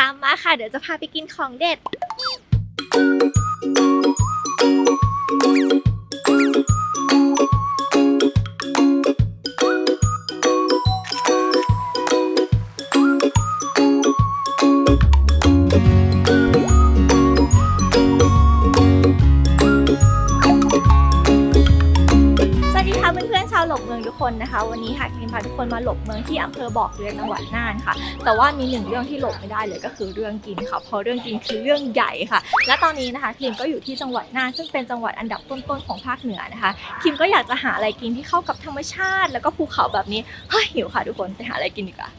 ตามมาค่ะ เดี๋ยวจะพาไปกินของเด็ด นะคะ วันนี้ค่ะคลิมพาทุกคนมาหลบเมืองที่อำเภอบอกเรือจังหวัดน่านค่ะ แต่ว่ามีหนึ่งเรื่องที่หลบไม่ได้เลยก็คือเรื่องกินค่ะเพราะเรื่องกินคือเรื่องใหญ่ค่ะ และตอนนี้นะคะคิมก็อยู่ที่จังหวัดน่านซึ่งเป็นจังหวัดอันดับต้นๆของภาคเหนือนะคะคิมก็อยากจะหาอะไรกินที่เข้ากับธรรมชาติ แล้วก็ภูเขาแบบนี้เฮ้ยหิวค่ะทุกคนไปหาอะไรกินดีกว่า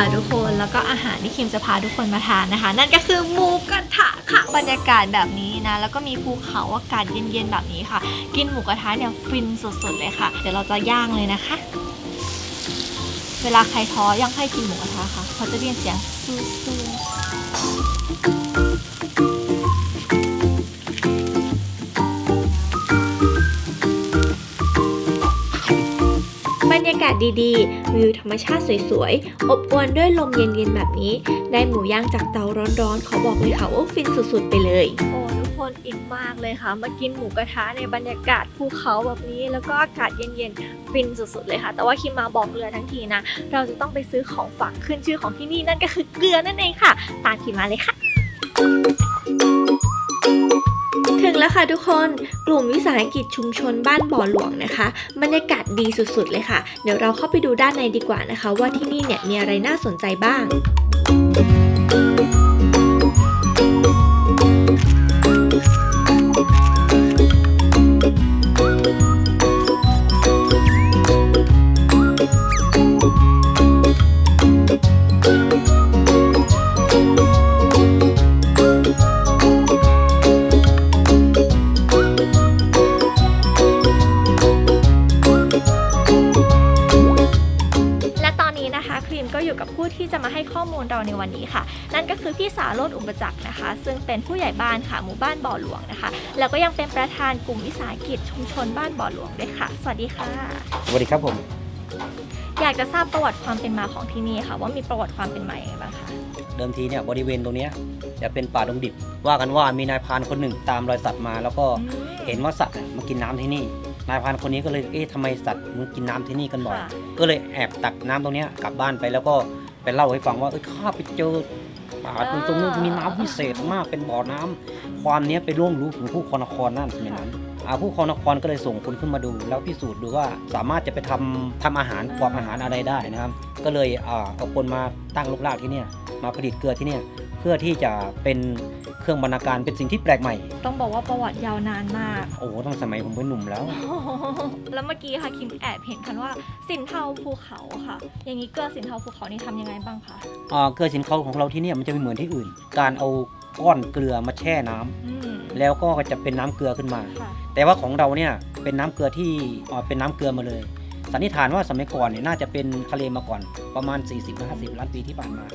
ค่ะทุกคนแล้วก็อาหารที่คิมจะพาทุกคนมาทานนะคะ นั่นก็คือหมูกระทะค่ะบรรยากาศแบบนี้นะ แล้วก็มีภูเขาอากาศเย็นๆแบบนี้ค่ะ กินหมูกระทะเนี่ยฟินสุดๆเลยค่ะ เดี๋ยวเราจะย่างเลยนะคะ เวลาใครท้อย่างให้กินหมูกระทะค่ะเขาจะได้ยินเสียงซูๆากาศดีๆ วิวธรรมชาติสวยๆ อบอวลด้วยลมเย็นๆ แบบนี้ ได้หมูย่างจากเตาร้อนๆ ขอบอกเลยค่ะว่าฟินสุดๆ ไปเลย โอ้ทุกคนอิ่มมากเลยค่ะ มากินหมูกระทะในบรรยากาศภูเขาแบบนี้ แล้วก็อากาศเย็นๆ ฟินสุดๆ เลยค่ะ แต่ว่าคิมมาบอกเรือทั้งทีนะ เราจะต้องไปซื้อของฝากขึ้นชื่อของที่นี่นั่นก็คือเกลือนั่นเองค่ะ ตามคิมมาเลยค่ะ แล้วค่ะทุกคนกลุ่มวิสาหกิจชุมชนบ้านบ่อหลวงนะคะบรรยากาศดีสุดๆเลยค่ะ เดี๋ยวเราเข้าไปดูด้านในดีกว่านะคะ ว่าที่นี่เนี่ยมีอะไรน่าสนใจบ้าง เราในวันนี้ค่ะ นั่นก็คือพี่สาโรดอุปจักรนะคะ ซึ่งเป็นผู้ใหญ่บ้านค่ะหมู่บ้านบ่อหลวงนะคะ แล้วก็ยังเป็นประธานกลุ่มวิสาหกิจชุมชนบ้านบ่อหลวงด้วยค่ะ สวัสดีค่ะ สวัสดีครับผม อยากจะทราบประวัติความเป็นมาของที่นี่ค่ะ ว่ามีประวัติความเป็นมาอย่างไรบ้างคะเดิมทีเนี่ยบริเวณตรงเนี้ยจะเป็นป่าดงดิบ ว่ากันว่ามีนายพรานคนหนึ่งตามรอยสัตว์มา แล้วก็เห็นว่าสัตว์น่ะมากินน้ำที่นี่ นายพรานคนนี้ก็เลยเอ๊ะทำไมสัตว์มันกินน้ำที่นี่กันบ่อยค่ะก็เลยแอบตักน้ำตรงเนี้ยกลับบ้านไปแล้วก็ ไปเล่าให้ฟังว่าเอ้ยข้าไปเจอป่าตรงตรงนี้มีน้ำพิเศษมากเป็นบ่อน้ำความเนี้ยไปร่วงรู้ถึงผู้คนนครนั่นสมัยนั้นอ่าผู้คนนครก็เลยส่งคนขึ้นมาดู แล้วพิสูจน์ดูว่าสามารถจะไปทำทำอาหารปลอมอาหารอะไรได้นะครับ ก็เลยอ่าเอาคนมาตั้งลกลากที่เนี่ยมาผลิตเกลือที่เนี่ยเพื่อที่จะเป็นเค รื่องบรรณาการเป็นสิ่งที่แปลกใหม่ ต้องบอกว่าประวัติยาวนานมาก โอ้โหตั้งสมัยผมเป็นหนุ่มแล้ว แล้วเมื่อกี้ค่ะคิมแอบเห็นคันว่าสินเทาภูเขาค่ะ อย่างนี้เกลือสินเทาภูเขานี่ทำยังไงบ้างคะอ่าเกลือสินเขาของเราที่เนี่ยมันจะไม่เหมือนที่อื่น การเอาก้อนเกลือมาแช่น้ำอืมแล้วก็จะเป็นน้ำเกลือขึ้นมาค่ะแต่ว่าของเราเนี่ยเป็นน้ำเกลือที่อ่าเป็นน้ำเกลือมาเลยสันนิษฐานว่าสมัยก่อนเนี่ยน่าจะเป็นทะเลมาก่อนประมาณ 40-50 ล้านปีที่ผ่านมา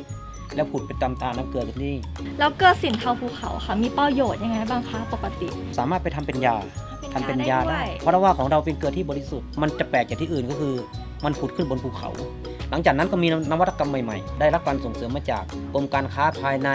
แล้วผุดเป็นตำตาน้ำเกลือกันที่นี่ แล้วเกลือสินเทาภูเขาค่ะมีประโยชน์ยังไงบ้างคะปกติสามารถไปทำเป็นยาทำเป็นยาได้ เพราะว่าของเราเป็นเกลือที่บริสุทธิ์มันจะแปลกจากที่อื่นก็คือ มันผุดขึ้นบนภูเขา หลังจากนั้นก็มีนวัตกรรมใหม่ๆ ได้รับการส่งเสริมมาจากกรมการค้าภายใน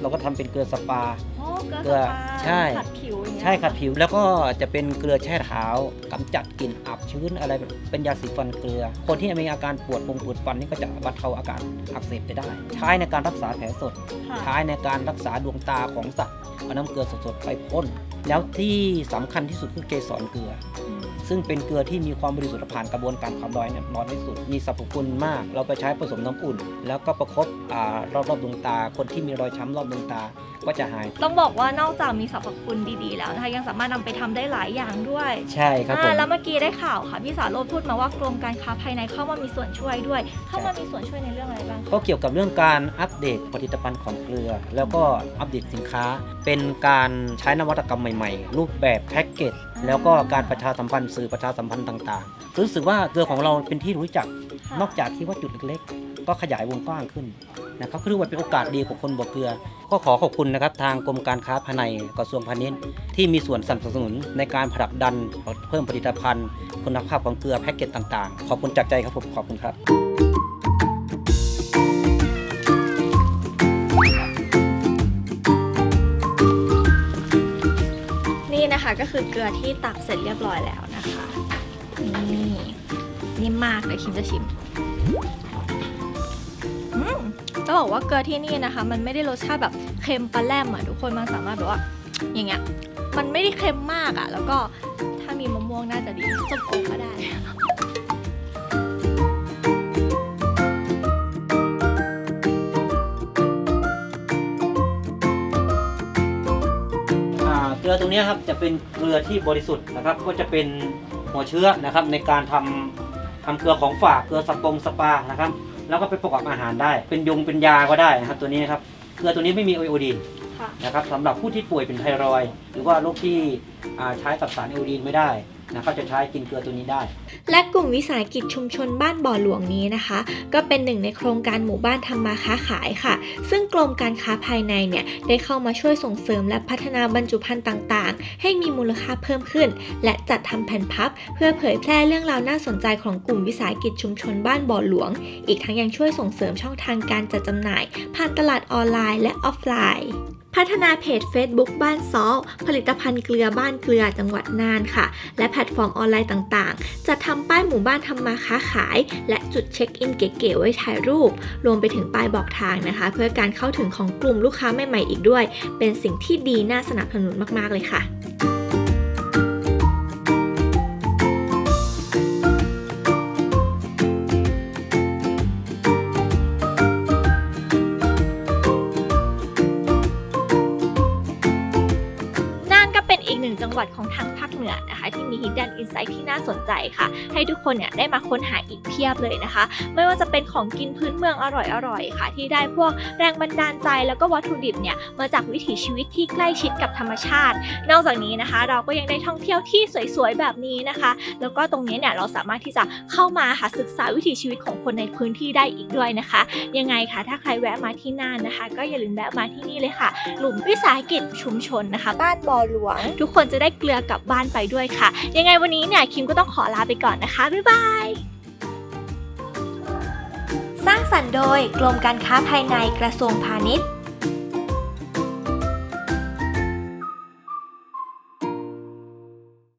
เราก็ทำเป็นเกลือสปาอ๋อเกลือเกลือสปาใช่ขัดผิวอย่างเงี้ย ใช่ขัดผิวแล้วก็จะเป็นเกลือแช่เท้ากำจัดกลิ่นอับชื้นอะไรแบบเป็นยาสีฟันเกลือ คนที่มีอาการปวดฟงปวดฟันนี่ก็จะบรรเทาอาการอักเสบไปได้ ใช้ในการรักษาแผลสดค่ะใช้ในการรักษาดวงตาของสัตว์เอาน้ำเกลือสดๆไปพ่นแล้วที่สำคัญที่สุดคือเกสรเกลืออืม ซึ่งเป็นเกลือที่มีความบริสุทธิ์ผ่านกระบวนการความร้อนเนี่ยน้อยที่สุด มีสรรพคุณมาก เราไปใช้ผสมน้ำอุ่น แล้วก็ประคบอ่ารอบๆดวงตา คนที่มีรอยช้ำรอบดวงตาก็จะหาย ต้องบอกว่านอกจากมีสรรพคุณดีๆ แล้วนะคะยังสามารถนำไปทำได้หลายอย่างด้วย ใช่ครับผอ่ามแล้วเมื่อกี้ได้ข่าวค่ะพี่สารโรจน์พูดมาว่ากรมการค้าภายในเข้ามามีส่วนช่วยด้วย เข้ามามีส่วนช่วยในเรื่องอะไรบ้างคะก็เกี่ยวกับเรื่องการอัปเดตผลิตภัณฑ์ของเกลือ แล้วก็อัปเดตสินค้า เป็นการใช้นวัตกรรมใหม่ ๆ รูปแบบแพ็กเกจ แล้วก็การประชาสัมพันธ์สื่อประชาสัมพันธ์ต่างๆรู้สึกว่าเกลือของเราเป็นที่รู้จักค่ะนอกจากที่ว่าจุดเล็กๆ ก็ขยายวงกว้างขึ้นนะครับก็ถือว่าเป็นโอกาสดีของคนบ่อเกลือ ก็ขอขอบคุณนะครับทางกรมการค้าภายในกระทรวงพาณิชย์ ที่มีส่วนสนับสนุนในการผลักดันเพิ่มผลิตภัณฑ์ คุณภาพของเกลือแพ็กเกจต่างๆ ขอบคุณจากใจครับผมขอบคุณครับ ก็คือเกลือที่ตักเสร็จเรียบร้อยแล้วนะคะนี่นิ่มมากเดี๋ยวคิมจะชิมจะบอกว่าเกลือที่นี่นะคะ มันไม่ได้รสชาติแบบเค็มปลาแลมอะทุกคนมันสามารถแบบว่า อย่างเงี้ยมันไม่ได้เค็มมากอะ แล้วก็ถ้ามีมะม่วงน่าจะดีส้มโอก็ได้ ตรงเนี้ยครับจะเป็นเกลือที่บริสุทธิ์นะครับ ก็จะเป็นหัวเชื้อนะครับ ในการทำทำเกลือของฝากเกลือสปงสปานะครับ แล้วก็ไปประกอบอาหารได้ เป็นยงเป็นยาก็ได้นะครับ ตัวนี้นะครับเกลือตัวนี้ไม่มีไอโอดีนค่ะนะครับสำหรับผู้ที่ป่วยเป็นไทรอยด์หรือว่าโรคที่อ่าใช้กับสารไอโอดีนไม่ได้ นะครับจะใช้กินเกลือตัวนี้ได้ และกลุ่มวิสาหกิจชุมชนบ้านบ่อหลวงนี้นะคะ ก็เป็นหนึ่งในโครงการหมู่บ้านทำมาค้าขายค่ะ ซึ่งกรมการค้าภายในเนี่ยได้เข้ามาช่วยส่งเสริมและพัฒนาบรรจุภัณฑ์ต่างๆ ให้มีมูลค่าเพิ่มขึ้น และจัดทำแผ่นพับ เพื่อเผยแพร่เรื่องราวน่าสนใจของกลุ่มวิสาหกิจชุมชนบ้านบ่อหลวง อีกทั้งยังช่วยส่งเสริมช่องทางการจัดจำหน่าย ผ่านตลาดออนไลน์และออฟไลน์พัฒนาเพจ Facebook บ้านซอลผลิตภัณฑ์เกลือบ้านเกลือจังหวัดน่านค่ะ และแพลตฟอร์มออนไลน์ต่างๆ จะทำป้ายหมู่บ้านทำมาค้าขาย และจุดเช็คอินเก๋ๆไว้ถ่ายรูป รวมไปถึงป้ายบอกทางนะคะ เพื่อการเข้าถึงของกลุ่มลูกค้าใหม่ๆอีกด้วย เป็นสิ่งที่ดีน่าสนับสนุนมากๆเลยค่ะ มี Hidden Insight ที่น่าสนใจค่ะ ให้ทุกคนเนี่ยได้มาค้นหาอีกเพียบเลยนะคะ ไม่ว่าจะเป็นของกินพื้นเมืองอร่อยๆค่ะ ที่ได้พวกแรงบันดาลใจแล้วก็วัตถุดิบเนี่ยมาจากวิถีชีวิตที่ใกล้ชิดกับธรรมชาติ นอกจากนี้นะคะ เราก็ยังได้ท่องเที่ยวที่สวยๆแบบนี้นะคะ แล้วก็ตรงนี้เนี่ยเราสามารถที่จะเข้ามาหาศึกษาวิถีชีวิตของคนในพื้นที่ได้อีกด้วยนะคะ ยังไงคะถ้าใครแวะมาที่น่านนะคะ ก็อย่าลืมแวะมาที่นี่เลยค่ะกลุ่มวิสาหกิจชุมชนนะคะ บ้านบ่อหลวง ทุกคนจะได้เกลือกลับบ้านไปด้วยค่ะ ยังไงวันนี้เนี่ยคิมก็ต้องขอลาไปก่อนนะคะ บ๊ายบาย สร้างสรรค์โดยกรมการค้าภายในกระทรวงพาณิชย์